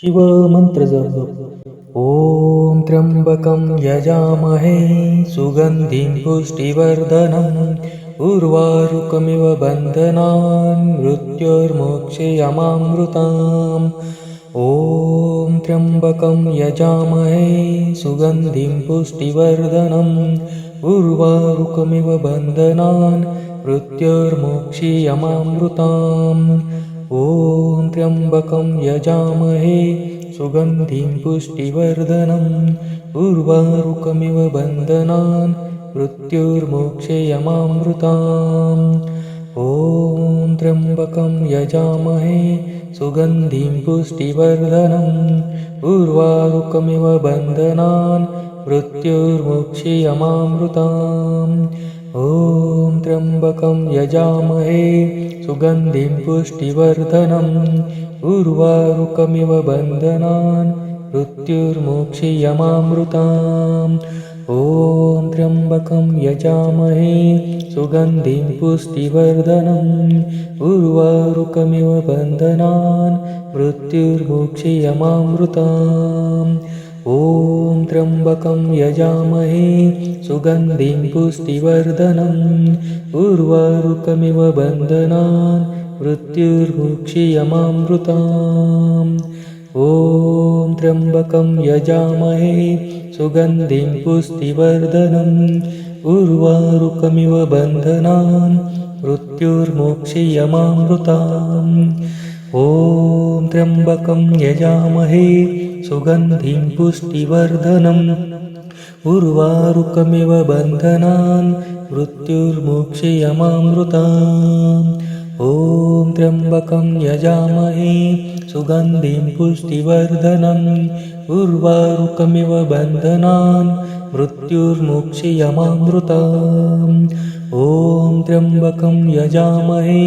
शिवमन्त्रजप। ॐ त्र्यम्बकं यजामहे सुगन्धिं पुष्टिवर्धनम्। उर्वारुकमिव बन्धनान् मृत्योर्मोक्षयमामृताम् ॐ त्र्यम्बकं यजामहे सुगन्धिं पुष्टिवर्धनम्। उर्वारुकमिव बन्धनान् मृत्योर्मोक्षीयमामृताम् त्र्यम्बकं यजामहे सुगन्धिं पुष्टिवर्धनम् उर्वारुकमिव बन्धनान् मृत्युर्मोक्षयमामृताम् ॐ त्र्यम्बकं यजामहे सुगन्धिं पुष्टिवर्धनम् उर्वारुकमिव बन्धनान् मृत्युर्मोक्षयमामृताम् ॐ त्र्यम्बकं यजामहे सुगन्धिं पुष्टिवर्धनम् उर्वारुकमिव बन्धनान् मृत्युर्मोक्षयमामृताम् ॐ त्र्यम्बकं यजामहे सुगन्धिं पुष्टिवर्धनम् उर्वारुकमिव बन्धनान् मृत्युर्मोक्षयमामृताम् ॐ त्र्यम्बकं यजामहे सुगन्धिं पुष्टिवर्धनम् उर्वारुकमिव बन्धनान् मृत्युर्मुक्षियमामृताम् ॐ त्र्यम्बकं यजामहे सुगन्धिं पुष्टिवर्धनम् उर्वारुकमिव बन्धनान् मृत्युर्मोक्षयमामृताम् ॐ त्र्यम्बकं यजामहे सुगन्धिं पुष्टिवर्धनम् उर्वारुकमिव बन्धनान् मृत्युर्मोक्षयमामृताम् ॐ त्र्यम्बकं यजामहे सुगन्धिं पुष्टिवर्धनम् उर्वारुकमिव बन्धनान् मृत्युर्मोक्षयमामृताम् ॐ त्र्यम्बकं यजामहे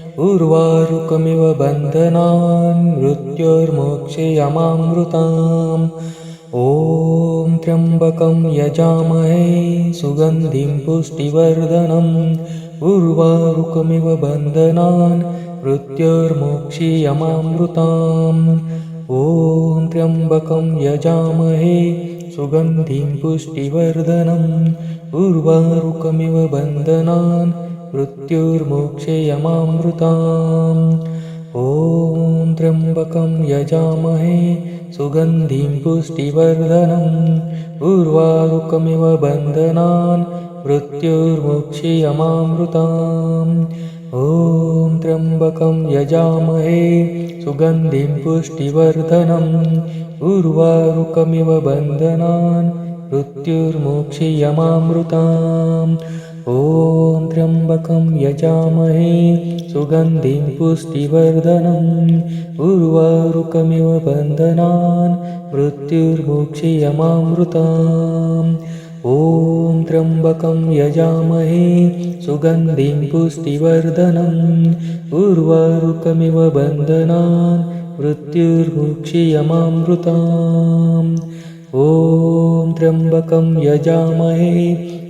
उर्वारुकमिव बन्धनान् मृत्योर्मोक्षयमामृताम् ॐ त्र्यम्बकं यजामहे सुगन्धिं पुष्टिवर्धनम् उर्वारुकमिव बन्धनान् मृत्योर्मोक्षीयमामृताम् ॐ त्र्यम्बकं यजामहे सुगन्धिं पुष्टिवर्धनम् उर्वारुकमिव बन्धनान् मृत्युर्मोक्षयमामृताम्। ॐ त्र्यम्बकं यजामहे सुगन्धिं पुष्टिवर्धनम् उर्वारुकमिव बन्धनान् मृत्युर्मुक्षियमामृताम्। ॐ त्र्यम्बकं यजामहे सुगन्धिं पुष्टिवर्धनम् उर्वारुकमिव बन्धनान् मृत्युर्मोक्षियमामृताम् ॐ त्र्यम्बकं यजामहे सुगन्धिं पुष्टिवर्धनम् उर्वारुकमिव बन्धनान् मृत्युर्मोक्षयमामृताम् ॐ त्र्यम्बकं यजामहे सुगन्धिं पुष्टिवर्धनम् उर्वारुकमिव बन्धनान् मृत्युर्मुक्षियमामृताम् ॐ त्र्यम्बकं यजामहे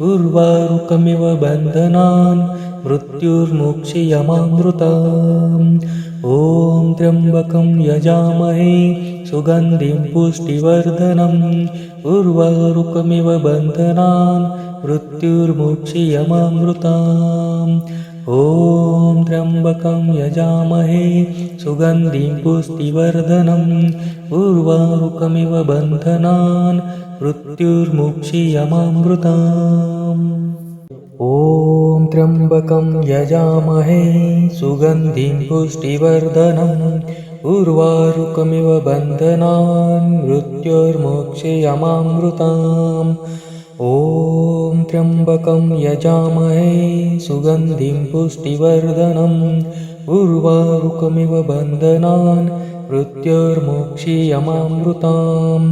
उर्वारुकमिव बन्धनान् मृत्युर्मोक्षयमामृताम् ॐ त्र्यम्बकं यजामहे सुगन्धिं पुष्टिवर्धनम्। उर्वारुकमिव बन्धनान् मृत्युर्मोक्षयमामृताम् ॐ त्र्यम्बकं यजामहे सुगन्धिं पुष्टिवर्धनम् उर्वारुकमिव बन्धनान् मृत्युर्मुक्षीयमामृताम्। ॐ त्र्यम्बकं यजामहे सुगन्धिं पुष्टिवर्धनम् उर्वारुकमिव बन्धनान् मृत्योर्मोक्षयमामृताम् ॐ त्र्यम्बकं यजामहे सुगन्धिं पुष्टिवर्धनम् उर्वारुकमिव बन्धनान् मृत्योर्मोक्षीयमामृताम्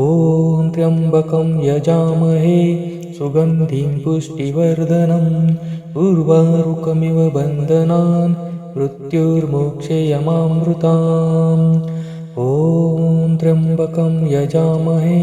ॐ त्र्यम्बकं यजामहे सुगन्धिं पुष्टिवर्धनम् उर्वारुकमिव बन्धनान् मृत्युर्मोक्षयमामृताम् ॐ त्र्यम्बकं यजामहे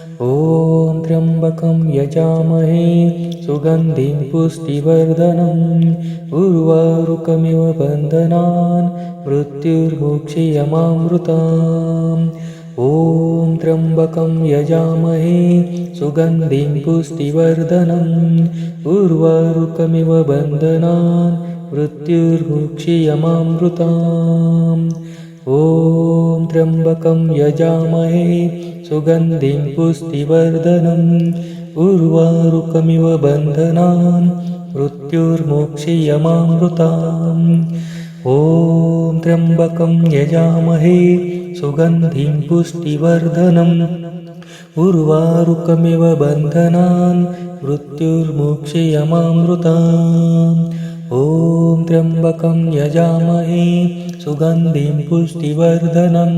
ॐ त्र्यम्बकं यजामहे सुगन्धिं पुष्टिवर्धनम् उर्वारुकमिव बन्धनान् मृत्युर्मुक्षीयमामृताम् ॐ त्र्यम्बकं यजामहे सुगन्धिं पुष्टिवर्धनम् उर्वारुकमिव बन्धनान् मृत्युर्मुक्षीयमामृताम् ॐ त्र्यम्बकं यजामहे सुगन्धिं पुष्टिवर्धनम् उर्वारुकमिव बन्धनान् मृत्युर्मोक्षीयमामृताम् ॐ त्र्यम्बकं यजामहे सुगन्धिं पुष्टिवर्धनम् उर्वारुकमिव बन्धनान् मृत्युर्मोक्षीयमामृताम् ॐ त्र्यम्बकं यजामहे सुगन्धिं पुष्टिवर्धनम्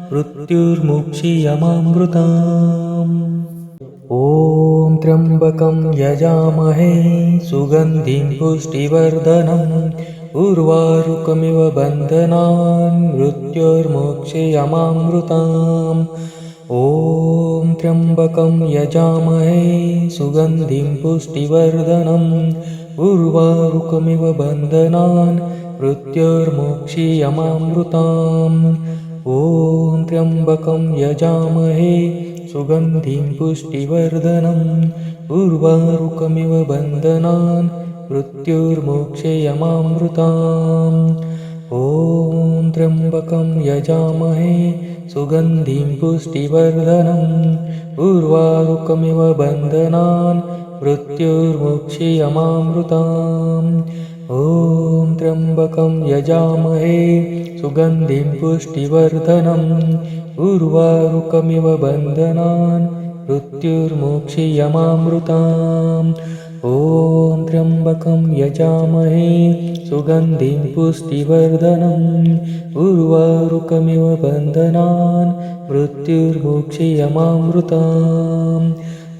मृत्युर्मुक्षीयमामृताम्। ॐ त्र्यम्बकं यजामहे सुगन्धिं पुष्टिवर्धनम्। उर्वारुकमिव बन्धनान् मृत्योर्मोक्षयमामृताम्। ॐ त्र्यम्बकं यजामहे सुगन्धिं पुष्टिवर्धनम्। उर्वारुकमिव बन्धनान् मृत्योर्मोक्षीयमामृताम् ॐ त्र्यम्बकं यजामहे सुगन्धिं पुष्टिवर्धनम् उर्वारुकमिव बन्धनान् मृत्युर्मोक्षयमामृताम् ॐ त्र्यम्बकं यजामहे सुगन्धिं पुष्टिवर्धनम् उर्वारुकमिव बन्धनान् मृत्युर्मुक्षीयमामृताम् ॐ त्र्यम्बकं यजामहे सुगन्धिं पुष्टिवर्धनम् उर्वारुकमिव बन्धनान् मृत्युर्मुक्षीयमामृताम् ॐ त्र्यम्बकं यजामहे सुगन्धिं पुष्टिवर्धनम् उर्वारुकमिव बन्धनान् मृत्युर्मुक्षीयमामृताम्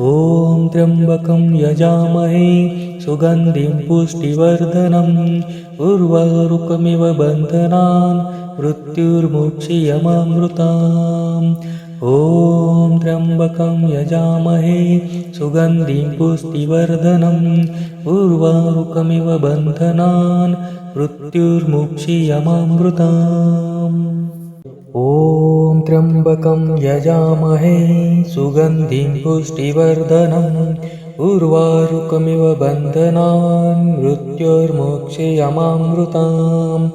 ॐ त्र्यम्बकं यजामहे सुगन्धिं पुष्टिवर्धनम् उर्वारुकमिव बन्धनान् मृत्युर्मुक्षीयमामृताम् ॐ त्र्यम्बकं यजामहे सुगन्धिं पुष्टिवर्धनम् उर्वारुकमिव बन्धनान् मृत्युर्मुक्षीयमामृताम् ॐ त्र्यम्बकं यजामहे सुगन्धिं पुष्टिवर्धनम् उर्वारुकमिव बन्धनान् मृत्युर्मोक्षयमामृताम्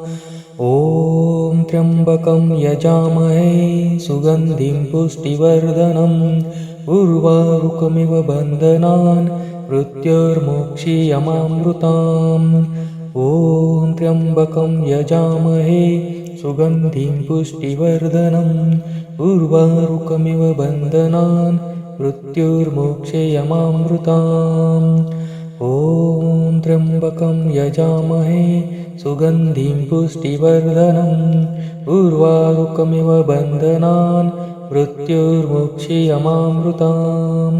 ॐ त्र्यम्बकं यजामहे सुगन्धिं पुष्टिवर्धनम् उर्वारुकमिव बन्धनान् मृत्युर्मोक्षीयमामृताम् ॐ त्र्यम्बकं यजामहे सुगन्धिं पुष्टिवर्धनम् उर्वारुकमिव बन्धनान् मृत्युर्मोक्षयमामृताम्। ॐ त्र्यम्बकं यजामहे सुगन्धिं पुष्टिवर्धनम् उर्वारुकमिव बन्धनान् मृत्युर्मुक्षीयमामृताम्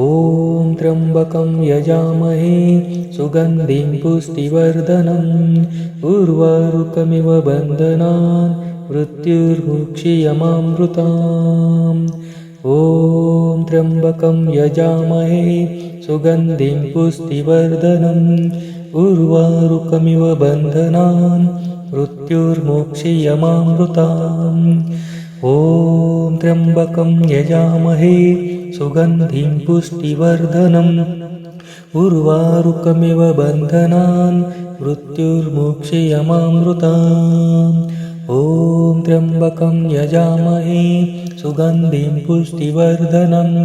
ॐ त्र्यम्बकं यजामहे सुगन्धिं पुष्टिवर्धनम् उर्वारुकमिव बन्धनान् मृत्युर्मुक्षीयमामृताम् ॐ त्र्यम्बकं यजामहे सुगन्धिं पुष्टिवर्धनम् उर्वारुकमिव बन्धनान् मृत्युर्मोक्षीयमामृताम् ॐ त्र्यम्बकं यजामहे सुगन्धिं पुष्टिवर्धनम् उर्वारुकमिव बन्धनान् मृत्युर्मोक्षीयमामृताम् ॐ त्र्यम्बकं यजामहे सुगन्धिं पुष्टिवर्धनम्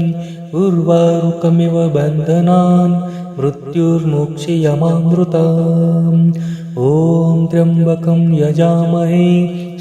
उर्वारुकमिव बन्धनान् मृत्युर्मुक्षीयमामृताम् ॐ त्र्यम्बकं यजामहे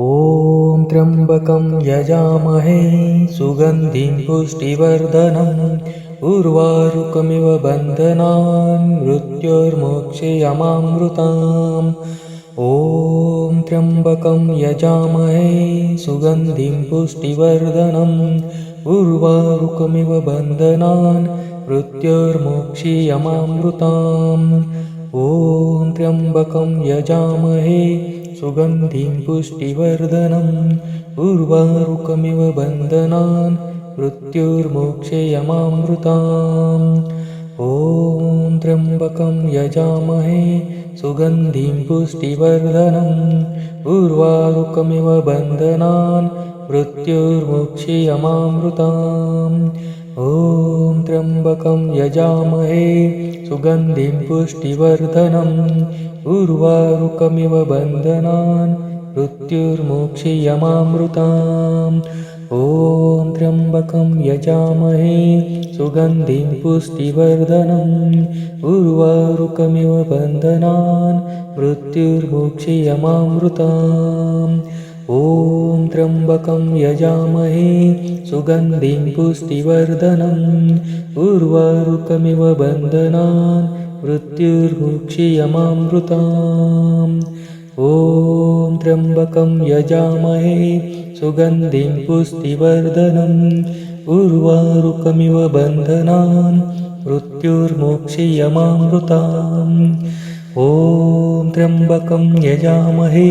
ॐ त्र्यम्बकं यजामहे सुगन्धिं पुष्टिवर्धनम् उर्वारुकमिव बन्धनान् मृत्युर्मोक्षयमामृताम् ॐ त्र्यम्बकं यजामहे सुगन्धिं पुष्टिवर्धनम् उर्वारुकमिव बन्धनान् मृत्युर्मोक्षीयमामृताम् ॐ त्र्यम्बकं यजामहे सुगन्धिं पुष्टिवर्धनम् उर्वारुकमिव बन्धनान् मृत्युर्मोक्षयमामृताम् ॐ त्र्यम्बकं यजामहे सुगन्धिं पुष्टिवर्धनम् उर्वारुकमिव बन्धनान् मृत्युर्मुक्षीयमामृताम् ॐ त्र्यम्बकं यजामहे सुगन्धिं पुष्टिवर्धनम् उर्वारुकमिव बन्धनान् मृत्युर्मुक्षीयमामृताम्। ॐ त्र्यम्बकं यजामहे सुगन्धिं पुष्टिवर्धनम्। उर्वारुकमिव बन्धनान् मृत्युर्मुक्षीयमामृताम्। ॐ त्र्यम्बकं यजामहे सुगन्धिं पुष्टिवर्धनम्। उर्वारुकमिव बन्धनान् मृत्युर्मुक्षीयमामृताम् ॐ त्र्यम्बकं यजामहे सुगन्धिं पुष्टिवर्धनम् उर्वारुकमिव बन्धनान् मृत्युर्मोक्षीयमामृताम् ॐ त्र्यम्बकं यजामहे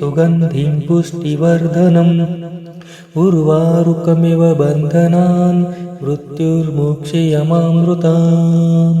सुगन्धिं पुष्टिवर्धनम् उर्वारुकमिव बन्धनान् मृत्युर्मोक्षयमामृताम्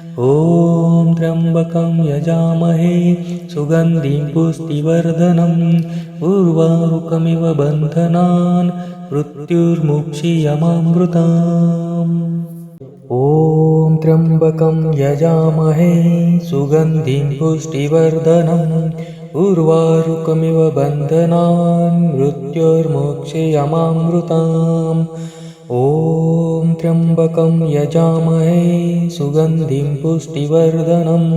ॐ त्र्यम्बकं यजामहे सुगन्धिं पुष्टिवर्धनम् उर्वारुकमिव बन्धनान् मृत्युर्मुक्षीयमामृताम्। ॐ त्र्यम्बकं यजामहे सुगन्धिं पुष्टिवर्धनम् उर्वारुकमिव बन्धनान् मृत्युर्मोक्षयमामृताम् ॐ त्र्यम्बकं यजामहे सुगन्धिं पुष्टिवर्धनम्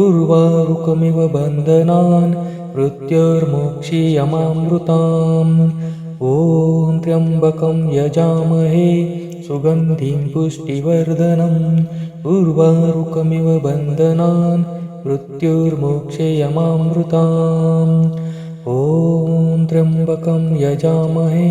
उर्वारुकमिव बन्धनान् मृत्युर्मोक्षीयमामृताम् ॐ त्र्यम्बकं यजामहे सुगन्धिं पुष्टिवर्धनम् उर्वारुकमिव बन्धनान् मृत्युर्मोक्षयमामृताम् ॐ त्र्यम्बकं यजामहे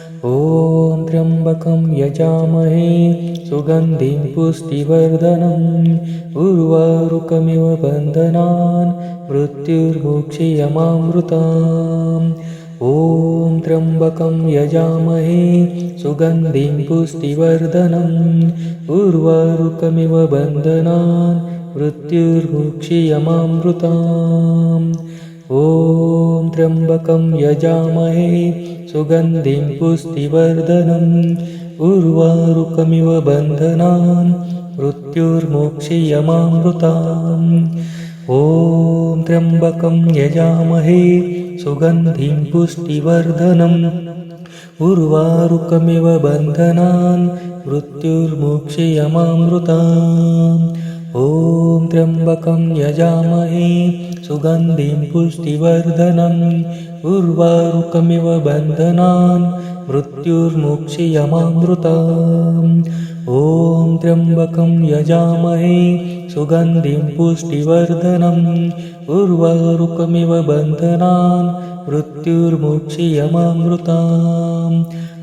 ॐ त्र्यम्बकं यजामहे सुगन्धिं पुष्टिवर्धनम् उर्वारुकमिव बन्धनान् मृत्युर्मोक्षयमामृताम् ॐ त्र्यम्बकं यजामहे सुगन्धिं पुष्टिवर्धनम् उर्वारुकमिव बन्धनान् मृत्युर्मुक्षीयमामृताम् ॐ त्र्यम्बकं यजामहे सुगन्धिं पुष्टिवर्धनम् उर्वारुकमिव बन्धनान् मृत्युर्मोक्षीयमामृताम् ॐ त्र्यम्बकं यजामहे सुगन्धिं पुष्टिवर्धनम् उर्वारुकमिव बन्धनान् मृत्युर्मोक्षयमामृताम् ॐ त्र्यम्बकं यजामहे सुगन्धिं पुष्टिवर्धनम् उर्वारुकमिव बन्धनान् मृत्युर्मोक्षयमामृताम् ॐ त्र्यम्बकं यजामहे सुगन्धिं पुष्टिवर्धनम् उर्वारुकमिव बन्धनान् मृत्युर्मुक्षीयमामृताम्